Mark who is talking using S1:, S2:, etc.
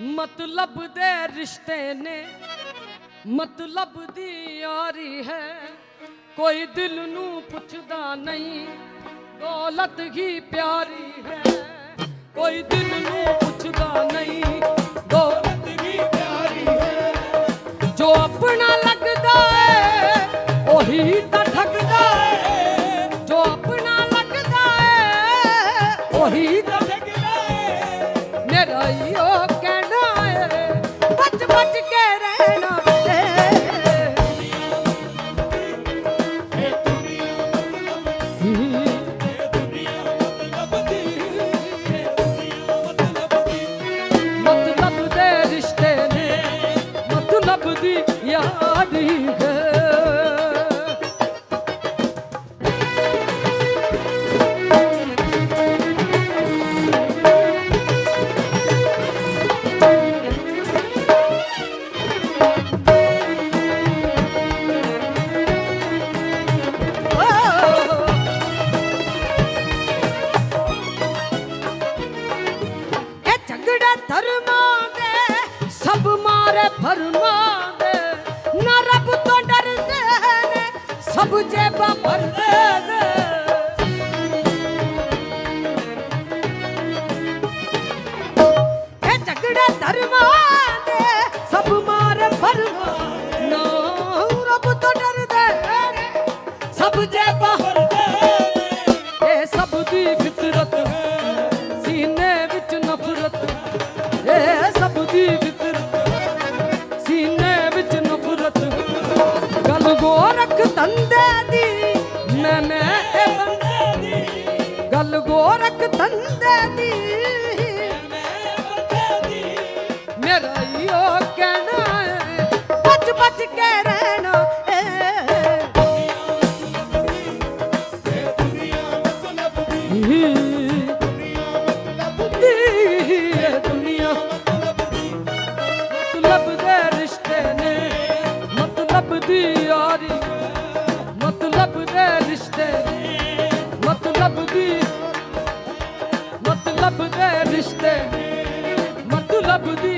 S1: ਮਤਲਬ ਦੇ ਰਿਸ਼ਤੇ ਨੇ, ਮਤਲਬ ਦੀ ਯਾਰੀ ਹੈ। ਕੋਈ ਦਿਲ ਨੂੰ ਪੁੱਛਦਾ ਨਹੀਂ, ਦੌਲਤ ਹੀ ਪਿਆਰੀ ਹੈ। ਕੋਈ ਦਿਲ ਨੂੰ ਪੁੱਛਦਾ ਨਹੀਂ, ਦੌਲਤ ਹੀ ਪਿਆਰੀ ਹੈ। ਜੋ ਆਪਣਾ ਲੱਗਦਾ ਹੈ ਉਹੀ ਤਾਂ ਠੱਗਦਾ ਹੈ ਜੋ ਆਪਣਾ ਲੱਗਦਾ ਹੈ ਉਹੀ ਤਾਂ ਠੱਗਦਾ ਹੈ ਮੇਰਾ ਹੀ ਉਹ ਕਹਿਣਾ ਬਚ ਬਚ ਕੇ ਰਹਿਣਾ ਮਤਲਬ ਦੇ ਰਿਸ਼ਤੇ ਨੇ ਮਤਲਬ ਦੀ ਯਾਰੀ ਹੈ। ਮਾਰੇ ਨਾ ਰੱਬ ਤੋਂ ਡਰਦੇ ਨੇ, ਸਭ ਜੇਬਾਂ ਭਰਦੇ ਨੇ। ਇਹ ਝਗੜਾ ਧਰਮਾਂ ਦੇ, ਸਭ ਮਾਰੇ ਫਰਮਾਂ ਨਾ ਰੱਬ ਤੋਂ ਡਰਦੇ ਨੇ, ਸਭ ਜੇਬਾਂ ਇਹ ਸਭ ਦੀ ਫਿਤਰਤ ਸੀਨੇ ਵਿੱਚ ਨਫ਼ਰਤ ਇਹ ਸਭ ਦੀ ਗੋਰਖ ਧੰਦੇ ਦੀ, ਮੈਂ ਮੈਂ ਇਹ ਬੰਦੇ ਦੀ। ਗੱਲ ਗੋਰਖ ਧੰਦੇ ਦੀ। ਮੇਰਾ ਹੀ ਕਹਿਣਾ ਹੈ ਬਚ ਬਚ ਕੇ ਰਹਿਣਾ ਦੁਨੀਆ ਮਤਲਬ ਦੇ ਰਿਸ਼ਤੇ ਨੇ, ਮਤਲਬ ਦੀ ਯਾਰੀ ਰਿਸ਼ਤੇ ਨੇ ਮਤਲਬ ਦੀ ਮਤਲਬ ਦੇ ਰਿਸ਼ਤੇ ਮਤਲਬ ਦੀ